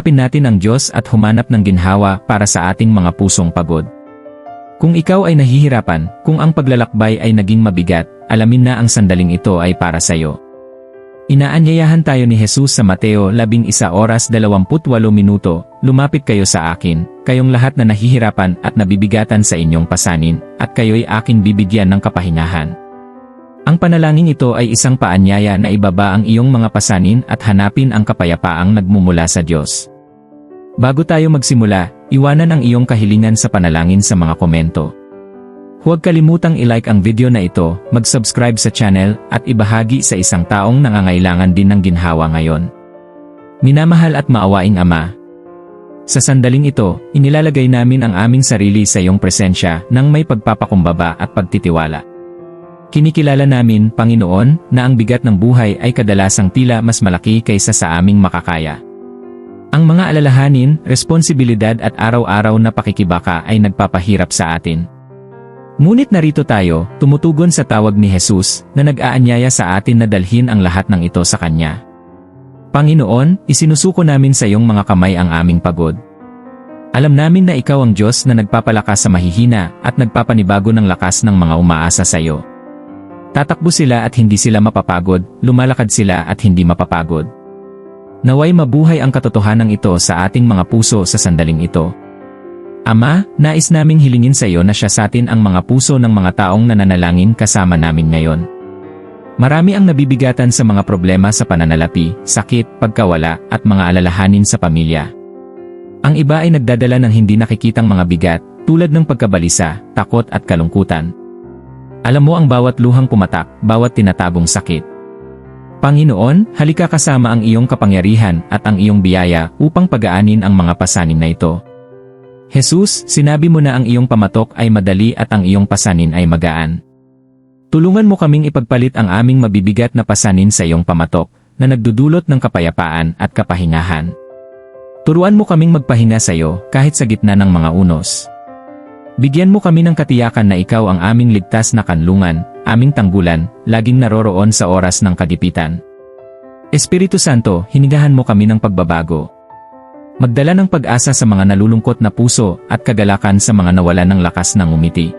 Hanapin natin ang Diyos at humanap ng ginhawa para sa ating mga pusong pagod. Kung ikaw ay nahihirapan, kung ang paglalakbay ay naging mabigat, alamin na ang sandaling ito ay para sa iyo. Inaanyayahan tayo ni Jesus sa Mateo 11 oras 28 minuto, lumapit kayo sa akin, kayong lahat na nahihirapan at nabibigatan sa inyong pasanin, at kayo'y aking bibigyan ng kapahingahan. Ang panalangin ito ay isang paanyaya na ibaba ang iyong mga pasanin at hanapin ang kapayapaang nagmumula sa Diyos. Bago tayo magsimula, iwanan ang iyong kahilingan sa panalangin sa mga komento. Huwag kalimutang i-like ang video na ito, mag-subscribe sa channel, at ibahagi sa isang taong nangangailangan din ng ginhawa ngayon. Minamahal at maawaing Ama, sa sandaling ito, inilalagay namin ang aming sarili sa iyong presensya nang may pagpapakumbaba at pagtitiwala. Kinikilala namin, Panginoon, na ang bigat ng buhay ay kadalasang tila mas malaki kaysa sa aming makakaya. Ang mga alalahanin, responsibilidad at araw-araw na pakikibaka ay nagpapahirap sa atin. Ngunit narito tayo, tumutugon sa tawag ni Jesus, na nag-aanyaya sa atin na dalhin ang lahat ng ito sa Kanya. Panginoon, isinusuko namin sa iyong mga kamay ang aming pagod. Alam namin na ikaw ang Diyos na nagpapalakas sa mahihina at nagpapanibago ng lakas ng mga umaasa sa iyo. Tatakbo sila at hindi sila mapapagod, lumalakad sila at hindi mapapagod. Naway mabuhay ang katotohanan ito sa ating mga puso sa sandaling ito. Ama, nais naming hilingin sa iyo na siya sa atin ang mga puso ng mga taong nananalangin kasama namin ngayon. Marami ang nabibigatan sa mga problema sa pananalapi, sakit, pagkawala, at mga alalahanin sa pamilya. Ang iba ay nagdadala ng hindi nakikitang mga bigat, tulad ng pagkabalisa, takot at kalungkutan. Alam mo ang bawat luhang pumatak, bawat tinatagong sakit. Panginoon, halika kasama ang iyong kapangyarihan at ang iyong biyaya upang pagaanin ang mga pasanin na ito. Jesus, sinabi mo na ang iyong pamatok ay madali at ang iyong pasanin ay magaan. Tulungan mo kaming ipagpalit ang aming mabibigat na pasanin sa iyong pamatok na nagdudulot ng kapayapaan at kapahingahan. Turuan mo kaming magpahinga sa iyo kahit sa gitna ng mga unos. Bigyan mo kami ng katiyakan na ikaw ang aming ligtas na kanlungan, aming tanggulan, laging naroroon sa oras ng kagipitan. Espiritu Santo, hinigahan mo kami ng pagbabago. Magdala ng pag-asa sa mga nalulungkot na puso at kagalakan sa mga nawalan ng lakas ng umiti.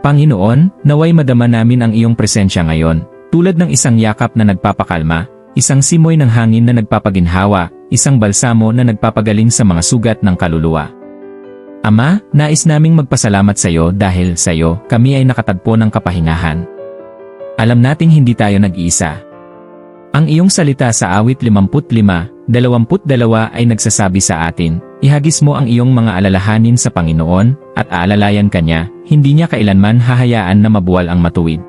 Panginoon, naway madama namin ang iyong presensya ngayon, tulad ng isang yakap na nagpapakalma, isang simoy ng hangin na nagpapaginhawa, isang balsamo na nagpapagaling sa mga sugat ng kaluluwa. Ama, nais naming magpasalamat sa iyo dahil sa iyo kami ay nakatagpo ng kapahingahan. Alam nating hindi tayo nag-iisa. Ang iyong salita sa awit 55, 22 ay nagsasabi sa atin, ihagis mo ang iyong mga alalahanin sa Panginoon, at aalalayan kanya, hindi niya kailanman hahayaan na mabuwal ang matuwid.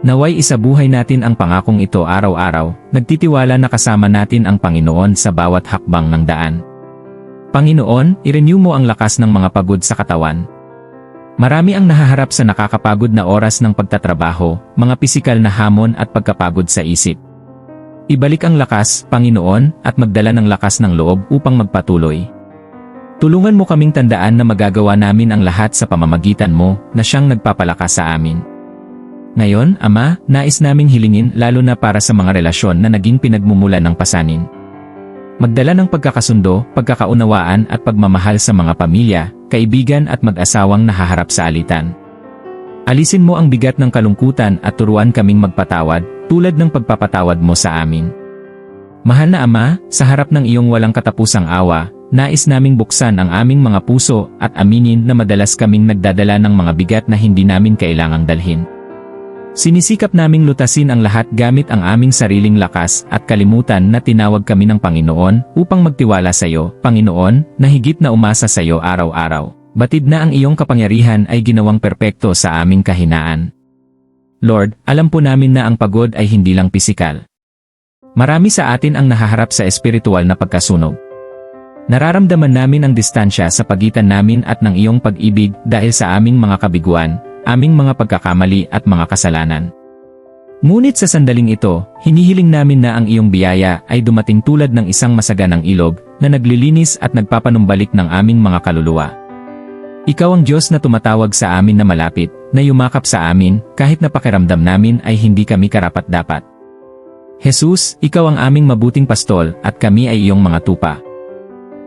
Naway isabuhay natin ang pangakong ito araw-araw, nagtitiwala na kasama natin ang Panginoon sa bawat hakbang ng daan. Panginoon, i-renew mo ang lakas ng mga pagod sa katawan. Marami ang nahaharap sa nakakapagod na oras ng pagtatrabaho, mga pisikal na hamon at pagkapagod sa isip. Ibalik ang lakas, Panginoon, at magdala ng lakas ng loob upang magpatuloy. Tulungan mo kaming tandaan na magagawa namin ang lahat sa pamamagitan mo na siyang nagpapalakas sa amin. Ngayon, Ama, nais naming hilingin lalo na para sa mga relasyon na naging pinagmumula ng pasanin. Magdala ng pagkakasundo, pagkakaunawaan at pagmamahal sa mga pamilya, kaibigan at mag-asawang nahaharap sa alitan. Alisin mo ang bigat ng kalungkutan at turuan kaming magpatawad, tulad ng pagpapatawad mo sa amin. Mahal na Ama, sa harap ng iyong walang katapusang awa, nais naming buksan ang aming mga puso at aminin na madalas kaming nagdadala ng mga bigat na hindi namin kailangang dalhin. Sinisikap naming lutasin ang lahat gamit ang aming sariling lakas at kalimutan na tinawag kami ng Panginoon upang magtiwala sa iyo, Panginoon, na higit na umasa sa iyo araw-araw. Batid na ang iyong kapangyarihan ay ginawang perpekto sa aming kahinaan. Lord, alam po namin na ang pagod ay hindi lang pisikal. Marami sa atin ang nahaharap sa espiritual na pagkasunog. Nararamdaman namin ang distansya sa pagitan namin at ng iyong pag-ibig dahil sa aming mga kabiguan, aming mga pagkakamali at mga kasalanan. Ngunit sa sandaling ito, hinihiling namin na ang iyong biyaya ay dumating tulad ng isang masaganang ilog na naglilinis at nagpapanumbalik ng aming mga kaluluwa. Ikaw ang Diyos na tumatawag sa amin na malapit, na yumakap sa amin kahit na pakiramdam namin ay hindi kami karapat-dapat. Jesus, ikaw ang aming mabuting pastol at kami ay iyong mga tupa.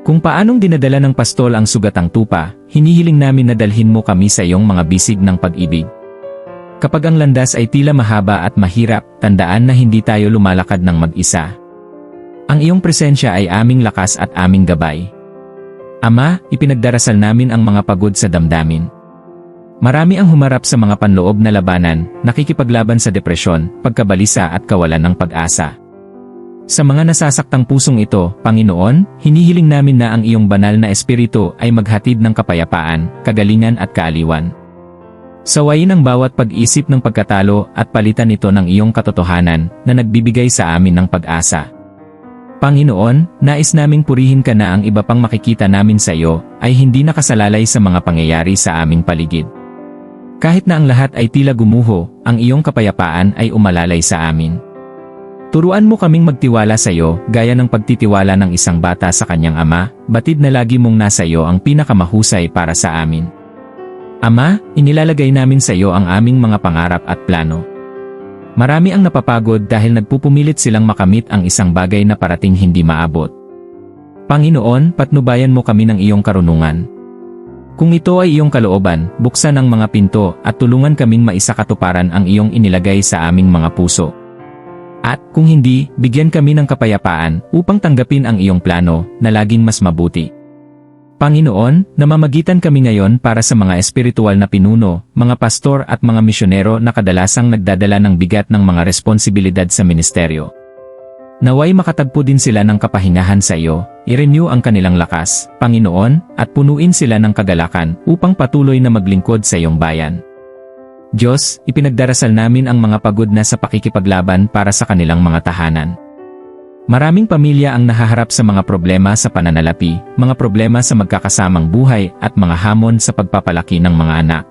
Kung paanong dinadala ng pastol ang sugatang tupa, hinihiling namin na dalhin mo kami sa iyong mga bisig ng pag-ibig. Kapag ang landas ay tila mahaba at mahirap, tandaan na hindi tayo lumalakad ng mag-isa. Ang iyong presensya ay aming lakas at aming gabay. Ama, ipinagdarasal namin ang mga pagod sa damdamin. Marami ang humarap sa mga panloob na labanan, nakikipaglaban sa depresyon, pagkabalisa at kawalan ng pag-asa. Sa mga nasasaktang pusong ito, Panginoon, hinihiling namin na ang iyong banal na espiritu ay maghatid ng kapayapaan, kagalingan at kaaliwan. Sawayin ang bawat pag-isip ng pagkatalo at palitan ito ng iyong katotohanan na nagbibigay sa amin ng pag-asa. Panginoon, nais naming purihin ka na ang iba pang makikita namin sa iyo ay hindi nakasalalay sa mga pangyayari sa aming paligid. Kahit na ang lahat ay tila gumuho, ang iyong kapayapaan ay umalalay sa amin. Turuan mo kaming magtiwala sa iyo, gaya ng pagtitiwala ng isang bata sa kanyang ama, batid na lagi mong nasa iyo ang pinakamahusay para sa amin. Ama, inilalagay namin sa iyo ang aming mga pangarap at plano. Marami ang napapagod dahil nagpupumilit silang makamit ang isang bagay na parating hindi maabot. Panginoon, patnubayan mo kami ng iyong karunungan. Kung ito ay iyong kalooban, buksan ang mga pinto at tulungan kaming maisakatuparan ang iyong inilagay sa aming mga puso. At kung hindi, bigyan kami ng kapayapaan upang tanggapin ang iyong plano na laging mas mabuti. Panginoon, namamagitan kami ngayon para sa mga espiritual na pinuno, mga pastor at mga misyonero na kadalasang nagdadala ng bigat ng mga responsibilidad sa ministeryo. Naway makatagpo din sila ng kapahingahan sa iyo, i-renew ang kanilang lakas, Panginoon, at punuin sila ng kagalakan upang patuloy na maglingkod sa iyong bayan. Diyos, ipinagdarasal namin ang mga pagod na sa pakikipaglaban para sa kanilang mga tahanan. Maraming pamilya ang nahaharap sa mga problema sa pananalapi, mga problema sa magkakasamang buhay at mga hamon sa pagpapalaki ng mga anak.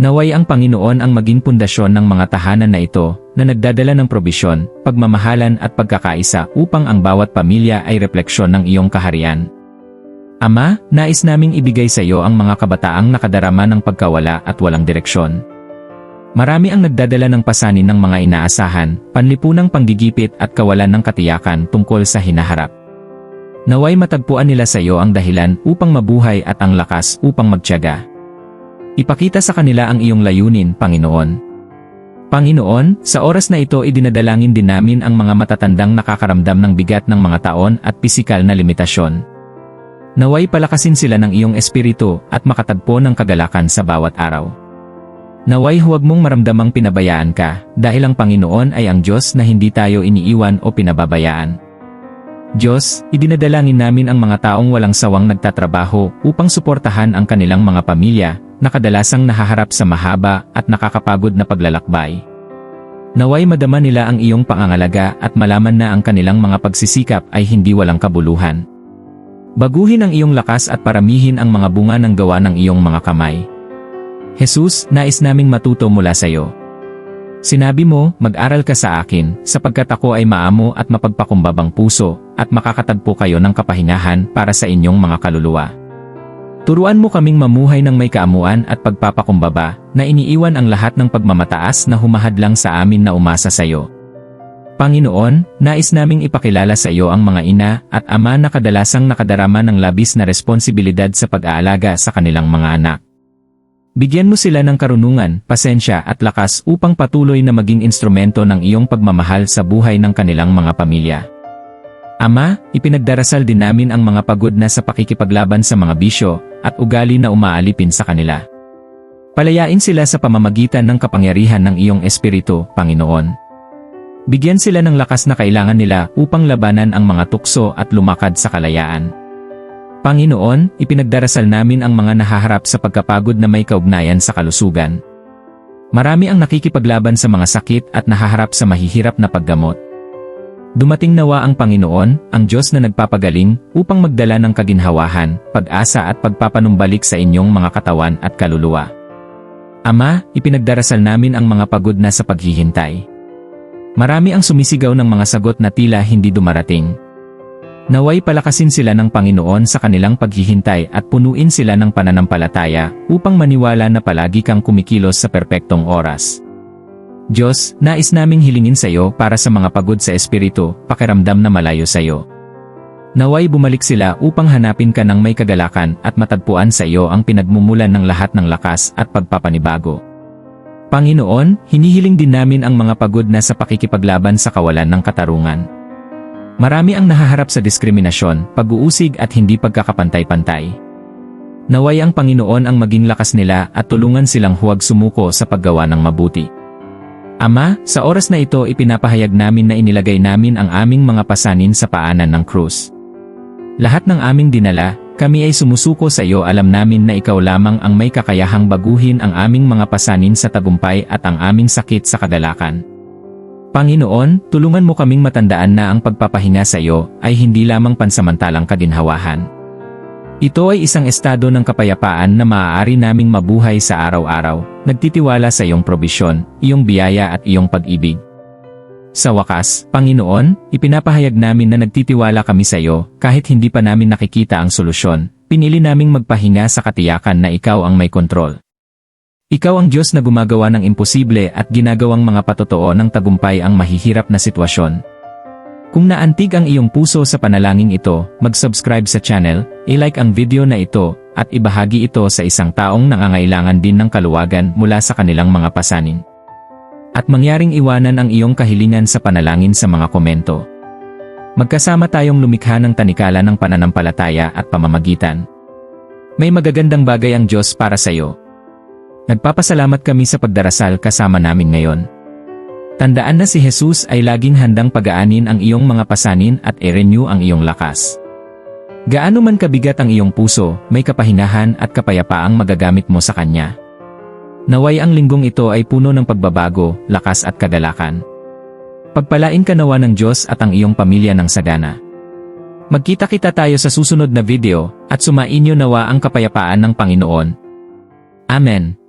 Naway ang Panginoon ang maging pundasyon ng mga tahanan na ito na nagdadala ng probisyon, pagmamahalan at pagkakaisa upang ang bawat pamilya ay refleksyon ng iyong kaharian. Ama, nais naming ibigay sa iyo ang mga kabataang nakadarama ng pagkawala at walang direksyon. Marami ang nagdadala ng pasanin ng mga inaasahan, panlipunang panggigipit at kawalan ng katiyakan tungkol sa hinaharap. Naway matagpuan nila sa iyo ang dahilan upang mabuhay at ang lakas upang magtiyaga. Ipakita sa kanila ang iyong layunin, Panginoon. Panginoon, sa oras na ito idinadalangin din namin ang mga matatandang nakakaramdam ng bigat ng mga taon at pisikal na limitasyon. Naway palakasin sila ng iyong espiritu at makatagpo ng kagalakan sa bawat araw. Naway huwag mong maramdamang pinabayaan ka, dahil ang Panginoon ay ang Diyos na hindi tayo iniiwan o pinababayaan. Diyos, idinadalangin namin ang mga taong walang sawang nagtatrabaho upang suportahan ang kanilang mga pamilya, na kadalasang nahaharap sa mahaba at nakakapagod na paglalakbay. Naway madama nila ang iyong pangangalaga at malaman na ang kanilang mga pagsisikap ay hindi walang kabuluhan. Baguhin ang iyong lakas at paramihin ang mga bunga ng gawa ng iyong mga kamay. Jesus, nais naming matuto mula sa iyo. Sinabi mo, mag-aral ka sa akin, sapagkat ako ay maamo at mapagpakumbabang puso, at makakatagpo kayo ng kapahingahan para sa inyong mga kaluluwa. Turuan mo kaming mamuhay ng may kaamuan at pagpapakumbaba, na iniiwan ang lahat ng pagmamataas na humahadlang sa amin na umasa sa iyo. Panginoon, nais naming ipakilala sa iyo ang mga ina at ama na kadalasang nakadarama ng labis na responsibilidad sa pag-aalaga sa kanilang mga anak. Bigyan mo sila ng karunungan, pasensya at lakas upang patuloy na maging instrumento ng iyong pagmamahal sa buhay ng kanilang mga pamilya. Ama, ipinagdarasal din namin ang mga pagod na sa pakikipaglaban sa mga bisyo at ugali na umaalipin sa kanila. Palayain sila sa pamamagitan ng kapangyarihan ng iyong espiritu, Panginoon. Bigyan sila ng lakas na kailangan nila upang labanan ang mga tukso at lumakad sa kalayaan. Panginoon, ipinagdarasal namin ang mga nahaharap sa pagkapagod na may kaugnayan sa kalusugan. Marami ang nakikipaglaban sa mga sakit at nahaharap sa mahihirap na paggamot. Dumating nawa ang Panginoon, ang Diyos na nagpapagaling, upang magdala ng kaginhawahan, pag-asa at pagpapanumbalik sa inyong mga katawan at kaluluwa. Ama, ipinagdarasal namin ang mga pagod na sa paghihintay. Marami ang sumisigaw ng mga sagot na tila hindi dumarating, Naway palakasin sila ng Panginoon sa kanilang paghihintay at punuin sila ng pananampalataya upang maniwala na palagi kang kumikilos sa perpektong oras. Diyos, nais naming hilingin sa iyo para sa mga pagod sa espiritu, pakiramdam na malayo sa iyo. Naway bumalik sila upang hanapin ka ng may kagalakan at matagpuan sa iyo ang pinagmumulan ng lahat ng lakas at pagpapanibago. Panginoon, hinihiling din namin ang mga pagod na sa pakikipaglaban sa kawalan ng katarungan. Marami ang nahaharap sa diskriminasyon, pag-uusig at hindi pagkakapantay-pantay. Naway ang Panginoon ang maging lakas nila at tulungan silang huwag sumuko sa paggawa ng mabuti. Ama, sa oras na ito ipinapahayag namin na inilagay namin ang aming mga pasanin sa paanan ng krus. Lahat ng aming dinala, kami ay sumusuko sa iyo alam namin na ikaw lamang ang may kakayahang baguhin ang aming mga pasanin sa tagumpay at ang aming sakit sa kadalakan. Panginoon, tulungan mo kaming matandaan na ang pagpapahinga sa iyo ay hindi lamang pansamantalang kaginhawahan. Ito ay isang estado ng kapayapaan na maaari naming mabuhay sa araw-araw, nagtitiwala sa iyong probisyon, iyong biyaya at iyong pag-ibig. Sa wakas, Panginoon, ipinapahayag namin na nagtitiwala kami sa iyo kahit hindi pa namin nakikita ang solusyon, pinili naming magpahinga sa katiyakan na ikaw ang may kontrol. Ikaw ang Diyos na gumagawa ng imposible at ginagawang mga patotoo ng tagumpay ang mahihirap na sitwasyon. Kung naantig ang iyong puso sa panalangin ito, mag-subscribe sa channel, i-like ang video na ito, at ibahagi ito sa isang taong nangangailangan din ng kaluwagan mula sa kanilang mga pasanin. At mangyaring iwanan ang iyong kahilingan sa panalangin sa mga komento. Magkasama tayong lumikha ng tanikala ng pananampalataya at pamamagitan. May magagandang bagay ang Diyos para sa iyo. Nagpapasalamat kami sa pagdarasal kasama namin ngayon. Tandaan na si Jesus ay laging handang pagaanin ang iyong mga pasanin at i-renew ang iyong lakas. Gaano man kabigat ang iyong puso, may kapahinahan at kapayapaang magagamit mo sa Kanya. Naway ang linggong ito ay puno ng pagbabago, lakas at kagalakan. Pagpalain ka nawa ng Diyos at ang iyong pamilya ng sagana. Magkita-kita tayo sa susunod na video, at sumainyo nawa ang kapayapaan ng Panginoon. Amen.